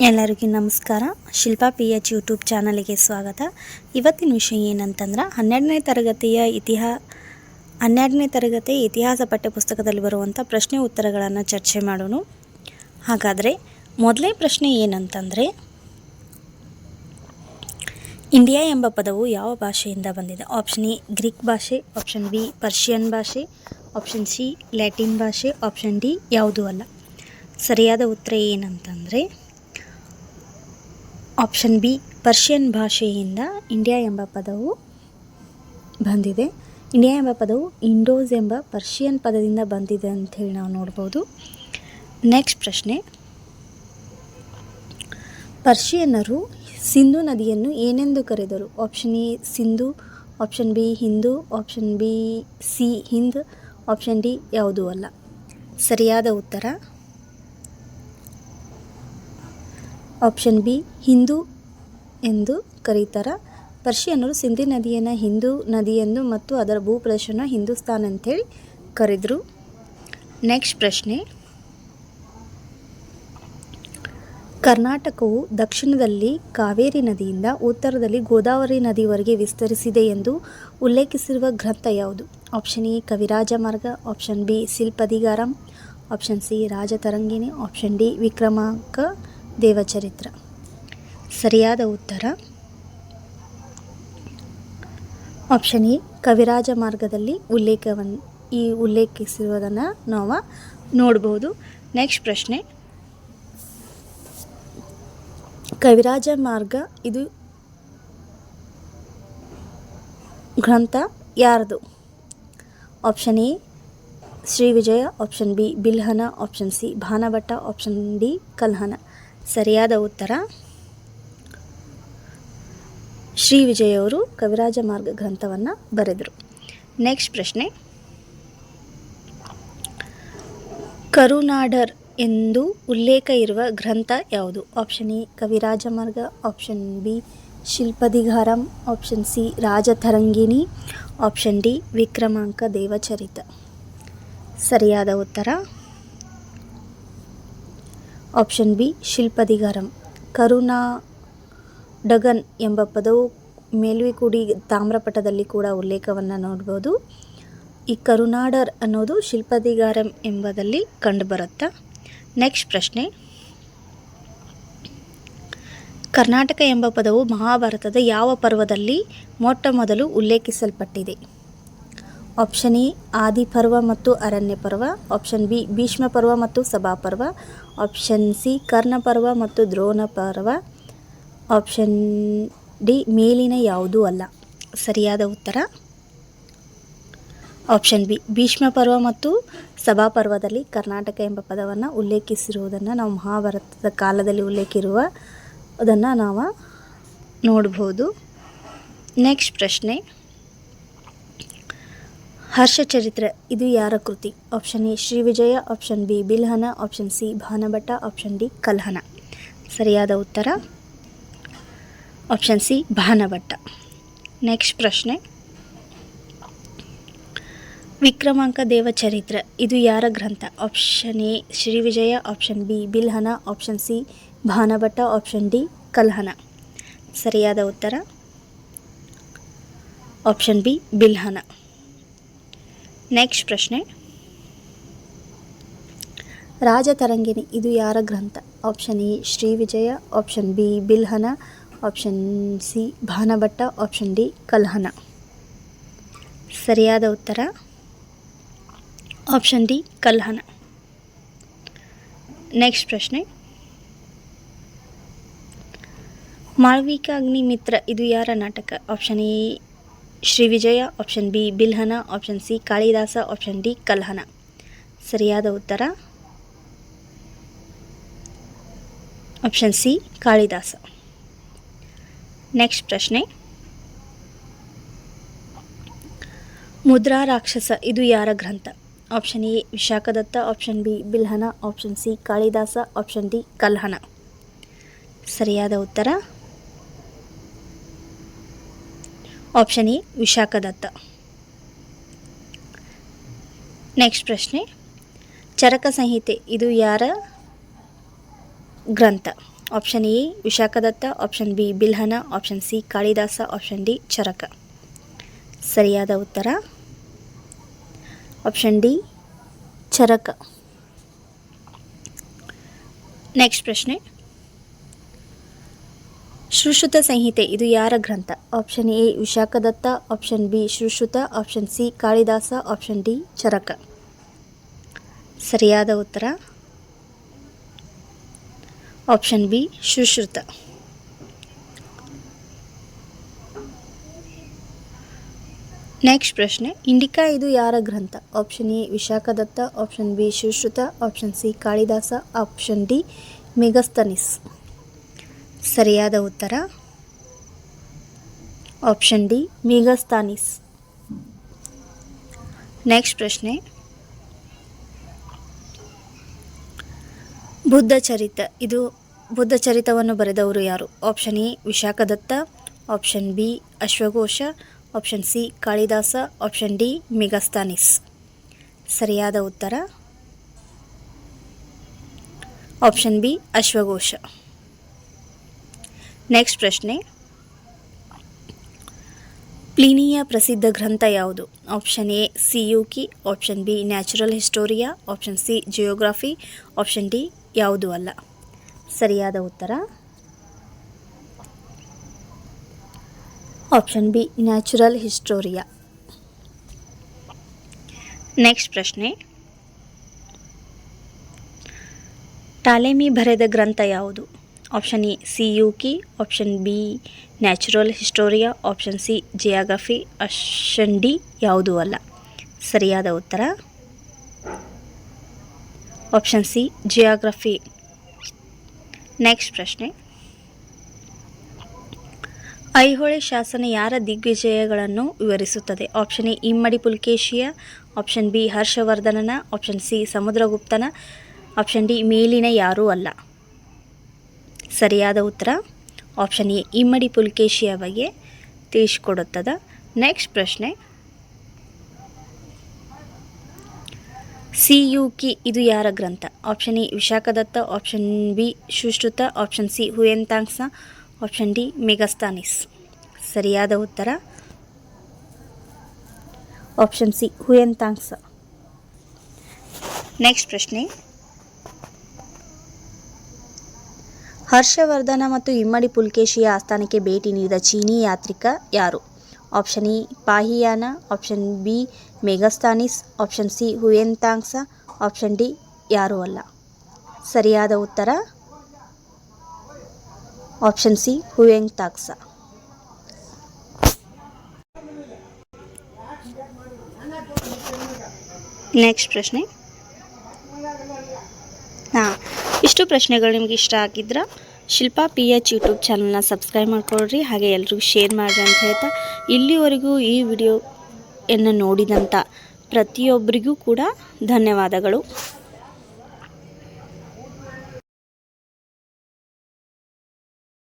ಎಲ್ಲರಿಗೂ ನಮಸ್ಕಾರ. Shilpa P H YouTube ಚಾನಲಿಗೆ ಸ್ವಾಗತ. ಇವತ್ತಿನ ವಿಷಯ ಏನಂತಂದ್ರೆ, ಹನ್ನೆರಡನೇ ತರಗತಿಯ ಇತಿಹಾ, ಹನ್ನೆರಡನೇ ತರಗತಿ ಇತಿಹಾಸ ಪಠ್ಯಪುಸ್ತಕದಲ್ಲಿ ಬರುವಂಥ ಪ್ರಶ್ನೆ ಉತ್ತರಗಳನ್ನು ಚರ್ಚೆ ಮಾಡೋಣ. ಹಾಗಾದರೆ, ಮೊದಲೇ ಪ್ರಶ್ನೆ ಏನಂತಂದರೆ, ಇಂಡಿಯಾ ಎಂಬ ಪದವು ಯಾವ ಭಾಷೆಯಿಂದ ಬಂದಿದೆ? ಆಪ್ಷನ್ ಎ ಗ್ರೀಕ್ ಭಾಷೆ ಆಪ್ಷನ್ ಬಿ ಪರ್ಷಿಯನ್ ಭಾಷೆ ಆಪ್ಷನ್ ಸಿ ಲ್ಯಾಟಿನ್ ಭಾಷೆ ಆಪ್ಷನ್ ಡಿ ಯಾವುದೂ ಅಲ್ಲ. ಸರಿಯಾದ ಉತ್ತರ ಏನಂತಂದರೆ ಆಪ್ಷನ್ ಬಿ, ಪರ್ಷಿಯನ್ ಭಾಷೆಯಿಂದ ಇಂಡಿಯಾ ಎಂಬ ಪದವು ಬಂದಿದೆ. ಇಂಡಿಯಾ ಎಂಬ ಪದವು ಇಂಡೋಸ್ ಎಂಬ ಪರ್ಷಿಯನ್ ಪದದಿಂದ ಬಂದಿದೆ ಅಂಥೇಳಿ ನಾವು ನೋಡ್ಬೋದು. ನೆಕ್ಸ್ಟ್ ಪ್ರಶ್ನೆ. ಪರ್ಷಿಯನ್ನರು ಸಿಂಧು ನದಿಯನ್ನು ಏನೆಂದು ಕರೆದರು? Option A, Sindhu, option B, Hindu, option B, C, Hind, option D, ಯಾವುದೂ ಅಲ್ಲ. ಸರಿಯಾದ ಉತ್ತರ ಆಪ್ಷನ್ ಬಿ, ಹಿಂದೂ ಎಂದು ಕರೀತಾರೆ. ಪರ್ಷಿಯನ್ನರು ಸಿಂಧಿ ನದಿಯನ್ನು ಹಿಂದೂ ನದಿಯನ್ನು ಮತ್ತು ಅದರ ಭೂಪ್ರದೇಶನ ಹಿಂದೂಸ್ತಾನ್ ಅಂಥೇಳಿ ಕರೆದರು. ನೆಕ್ಸ್ಟ್ ಪ್ರಶ್ನೆ. ಕರ್ನಾಟಕವು ದಕ್ಷಿಣದಲ್ಲಿ ಕಾವೇರಿ ನದಿಯಿಂದ ಉತ್ತರದಲ್ಲಿ ಗೋದಾವರಿ ನದಿವರೆಗೆ ವಿಸ್ತರಿಸಿದೆ ಎಂದು ಉಲ್ಲೇಖಿಸಿರುವ ಗ್ರಂಥ ಯಾವುದು? Option A, Kaviraja Marga, option B, Silappadikaram, option C, Rajatarangini, option D, Vikramanka. Devacharita. ಸರಿಯಾದ ಉತ್ತರ? ಆಪ್ಷನ್ ಎ, ಕವಿರಾಜ ಮಾರ್ಗದಲ್ಲಿ ಉಲ್ಲೇಖವನ್ನು ಈ ಉಲ್ಲೇಖಿಸಿರುವುದನ್ನು ನಾವು ನೋಡ್ಬೋದು. ನೆಕ್ಸ್ಟ್ ಪ್ರಶ್ನೆ. ಕವಿರಾಜ ಮಾರ್ಗ ಇದು ಗ್ರಂಥ ಯಾರದು? Option A, Shri Vijaya, option B, Bilhana, option C, Banabhatta, option D, Kalhana. ಸರಿಯಾದ ಉತ್ತರ. ಶ್ರೀ ವಿಜಯವರು ಕವಿರಾಜ ಮಾರ್ಗ ಗ್ರಂಥವನ್ನು ಬರೆದರು. ನೆಕ್ಸ್ಟ್ ಪ್ರಶ್ನೆ. ಕರುನಾಡರ್ ಎಂದು ಉಲ್ಲೇಖ ಇರುವ ಗ್ರಂಥ ಯಾವುದು? Option A, Kaviraja Marga option B, Silappadikaram option C, Rajatarangini option D, Vikramanka Devacharita. ಸರಿಯಾದ ಉತ್ತರ. ಆಪ್ಷನ್ ಬಿ ಶಿಲ್ಪದಿಗಾರಂ ಕರುಣಾ ಡಗನ್ ಎಂಬ ಪದವು ಮೇಲ್ವಿಕುಡಿ ತಾಮ್ರಪಟದಲ್ಲಿ ಕೂಡ ಉಲ್ಲೇಖವನ್ನು ನೋಡ್ಬೋದು. ಈ ಕರುಣಾಡರ್ ಅನ್ನೋದು ಶಿಲ್ಪದಿಗಾರಂ ಎಂಬುದಲ್ಲಿ ಕಂಡುಬರುತ್ತಾ? ನೆಕ್ಸ್ಟ್ ಪ್ರಶ್ನೆ. ಕರ್ನಾಟಕ ಎಂಬ ಪದವು ಮಹಾಭಾರತದ ಯಾವ ಪರ್ವದಲ್ಲಿ ಮೊಟ್ಟ ಮೊದಲು ಉಲ್ಲೇಖಿಸಲ್ಪಟ್ಟಿದೆ? ಆಪ್ಷನ್ ಎ ಆದಿ ಪರ್ವ ಮತ್ತು ಅರಣ್ಯ ಪರ್ವ ಆಪ್ಷನ್ ಬಿ ಭೀಷ್ಮ ಪರ್ವ ಮತ್ತು ಸಭಾಪರ್ವ ಆಪ್ಷನ್ ಸಿ ಕರ್ಣ ಪರ್ವ ಮತ್ತು ದ್ರೋಣ ಪರ್ವ ಆಪ್ಷನ್ ಡಿ ಮೇಲಿನ ಯಾವುದೂ ಅಲ್ಲ ಸರಿಯಾದ ಉತ್ತರ ಆಪ್ಷನ್ ಬಿ ಭೀಷ್ಮ ಪರ್ವ ಮತ್ತು ಸಭಾಪರ್ವದಲ್ಲಿ ಕರ್ನಾಟಕ ಎಂಬ ಪದವನ್ನು ಉಲ್ಲೇಖಿಸಿರುವುದನ್ನು ನಾವು ಮಹಾಭಾರತದ ಕಾಲದಲ್ಲಿ ಉಲ್ಲೇಖಿರುವ ಅದನ್ನು ನಾವು ನೋಡ್ಬೋದು. ನೆಕ್ಸ್ಟ್ ಪ್ರಶ್ನೆ. ಹರ್ಷಚರಿತ್ರೆ ಇದು ಯಾರ ಕೃತಿ? Option A Shri Vijaya option B, Bilhana option C, Banabhatta option D, Kalhana. ಸರಿಯಾದ ಉತ್ತರ? Option C, ಭಾನಭಟ್ಟ. ನೆಕ್ಸ್ಟ್ ಪ್ರಶ್ನೆ. ವಿಕ್ರಮಾಂಕ ದೇವಚರಿತ್ರ ಇದು ಯಾರ ಗ್ರಂಥ? Option A Shri Vijaya option B, Bilhana option C, Banabhatta option D, Kalhana. ಸರಿಯಾದ ಉತ್ತರ? Option B, ಬಿಲ್ಹನ. ನೆಕ್ಸ್ಟ್ ಪ್ರಶ್ನೆ. ರಾಜತರಂಗಿಣಿ ಇದು ಯಾರ ಗ್ರಂಥ? Option A Shri Vijaya. Option B Bilhana. Option C Banabhatta. Option D Kalhana. ಸರಿಯಾದ ಉತ್ತರ? Option D ಕಲ್ಹನ. ನೆಕ್ಸ್ಟ್ ಪ್ರಶ್ನೆ. ಮಾಳ್ವಿಕಾಗ್ನಿ ಅಗ್ನಿಮಿತ್ರ ಇದು ಯಾರ ನಾಟಕ? Option A Shri Vijaya option B Bilhana option C Kalidasa option D Kalhana. ಸರಿಯಾದ ಉತ್ತರ? Option C Kalidasa. ನೆಕ್ಸ್ಟ್ ಪ್ರಶ್ನೆ. ಮುದ್ರಾ ರಾಕ್ಷಸ, ಇದು ಯಾರ ಗ್ರಂಥ? Option A Vishakhadatta option B Bilhana option C Kalidasa option D Kalhana. ಸರಿಯಾದ ಉತ್ತರ? ಆಪ್ಷನ್ ಎ ವಿಶಾಖದತ್ತ ನೆಕ್ಸ್ಟ್ ಪ್ರಶ್ನೆ, ಚರಕ ಸಂಹಿತೆ, ಇದು ಯಾರ ಗ್ರಂಥ? Option A Vishakhadatta option B Bilhana option C Kalidasa option D Charaka ಸರಿಯಾದ ಉತ್ತರ? ಆಪ್ಷನ್ ಡಿ ಚರಕ ನೆಕ್ಸ್ಟ್ ಪ್ರಶ್ನೆ ಸುಶ್ರುತ ಸಂಹಿತೆ, ಇದು ಯಾರ ಗ್ರಂಥ? Option A, Vishakhadatta, option B Sushruta option C, Kalidasa, option D, Charaka. ಸರಿಯಾದ ಉತ್ತರ? ಆಪ್ಷನ್ ಬಿ ಶುಶ್ರುತ ನೆಕ್ಸ್ಟ್ ಪ್ರಶ್ನೆ, ಇಂಡಿಕಾ ಇದು ಯಾರ ಗ್ರಂಥ? Option A, Vishakhadatta, option B Sushruta option C, Kalidasa, option D, Megasthenes. ಸರಿಯಾದ ಉತ್ತರ? ಆಪ್ಷನ್ ಡಿ ಮೀಗಸ್ತಾನಿಸ್ ನೆಕ್ಸ್ಟ್ ಪ್ರಶ್ನೆ. ಬುದ್ಧ ಚರಿತ, ಇದು ಬುದ್ಧ ಚರಿತವನ್ನು ಬರೆದವರು ಯಾರು? Option A Vishakhadatta. Option B ಅಶ್ವಘೋಷ. Option C Kalidasa. Option D Megasthenes ಸರಿಯಾದ ಉತ್ತರ? Option B ಅಶ್ವಘೋಷ. ನೆಕ್ಸ್ಟ್ ಪ್ರಶ್ನೆ. ಪ್ಲೀನಿಯ ಪ್ರಸಿದ್ಧ ಗ್ರಂಥ ಯಾವುದು? Option A Si Yu Ki option B Natural Historia option C Geography option D ಯಾವುದು ಅಲ್ಲ? ಸರಿಯಾದ ಉತ್ತರ? Option B Natural Historia next ಪ್ರಶ್ನೆ. ಟಾಲೆಮಿ ಬರೆದ ಗ್ರಂಥ ಯಾವುದು? Option A Ki option B Natural Historia option C Geography option D ಯಾವುದೂ ಅಲ್ಲ. ಸರಿಯಾದ ಉತ್ತರ? ಆಪ್ಷನ್ ಸಿ ಜಿಯಾಗ್ರಫಿ ನೆಕ್ಸ್ಟ್ ಪ್ರಶ್ನೆ. ಐಹೊಳೆ ಶಾಸನ ಯಾರ ದಿಗ್ವಿಜಯಗಳನ್ನು ವಿವರಿಸುತ್ತದೆ? ಆಪ್ಷನ್ ಎ ಇಮ್ಮಡಿ ಪುಲ್ಕೇಶಿಯ. ಆಪ್ಷನ್ ಬಿ ಹರ್ಷವರ್ಧನನ. ಆಪ್ಷನ್ ಸಿ ಸಮುದ್ರಗುಪ್ತನ. ಆಪ್ಷನ್ ಡಿ ಮೇಲಿನ ಯಾರೂ ಅಲ್ಲ. ಸರಿಯಾದ ಉತ್ತರ ಆಪ್ಷನ್ ಎ ಇಮ್ಮಡಿ ಪುಲ್ಕೇಶಿಯ ಬಗ್ಗೆ ತಿಳಿಸ್ಕೊಡುತ್ತದೆ. ನೆಕ್ಸ್ಟ್ ಪ್ರಶ್ನೆ. ಸಿ, ಯು, ಕಿ, ಇದು ಯಾರ ಗ್ರಂಥ? Option A, Vishakhadatta, option B Sushruta option C, Hiuen Tsang, option D Megasthenes ಸರಿಯಾದ ಉತ್ತರ ಆಪ್ಷನ್ ಸಿ, ಹುಯೆಂತಾಂಗ್ಸ. ನೆಕ್ಸ್ಟ್ ಪ್ರಶ್ನೆ. ಹರ್ಷವರ್ಧನ ಮತ್ತು ಇಮ್ಮಡಿ ಪುಲ್ಕೇಶಿಯ ಆಸ್ಥಾನಕ್ಕೆ ಭೇಟಿ ನೀಡಿದ ಚೀನಿ ಯಾತ್ರಿಕ ಯಾರು? Option E ಪಾಹಿಯಾನ. Option B Megasthenes option C Hiuen Tsang option D, ಯಾರೂ ಅಲ್ಲ. ಸರಿಯಾದ ಉತ್ತರ? ಆಪ್ಷನ್ ಸಿ ಹುಯೆಂಗ್ತಾಕ್ಸ ನೆಕ್ಸ್ಟ್ ಪ್ರಶ್ನೆ. ಹಾಂ. ಇಷ್ಟು ಪ್ರಶ್ನೆಗಳು ನಿಮ್ಗೆ ಇಷ್ಟ ಆಗಿದ್ರೆ? ಶಿಲ್ಪಾ ಪಿ ಎಚ್ ಯೂಟ್ಯೂಬ್ ಚಾನಲ್ನ ಸಬ್ಸ್ಕ್ರೈಬ್ ಮಾಡ್ಕೊಳ್ರಿ, ಹಾಗೆ ಎಲ್ರಿಗೂ ಶೇರ್ ಮಾಡಿರಿ ಅಂತ ಹೇಳ್ತಾ ಇಲ್ಲಿವರೆಗೂ ಈ ವಿಡಿಯೋಯನ್ನು ನೋಡಿದಂಥ ಪ್ರತಿಯೊಬ್ಬರಿಗೂ ಕೂಡ ಧನ್ಯವಾದಗಳು.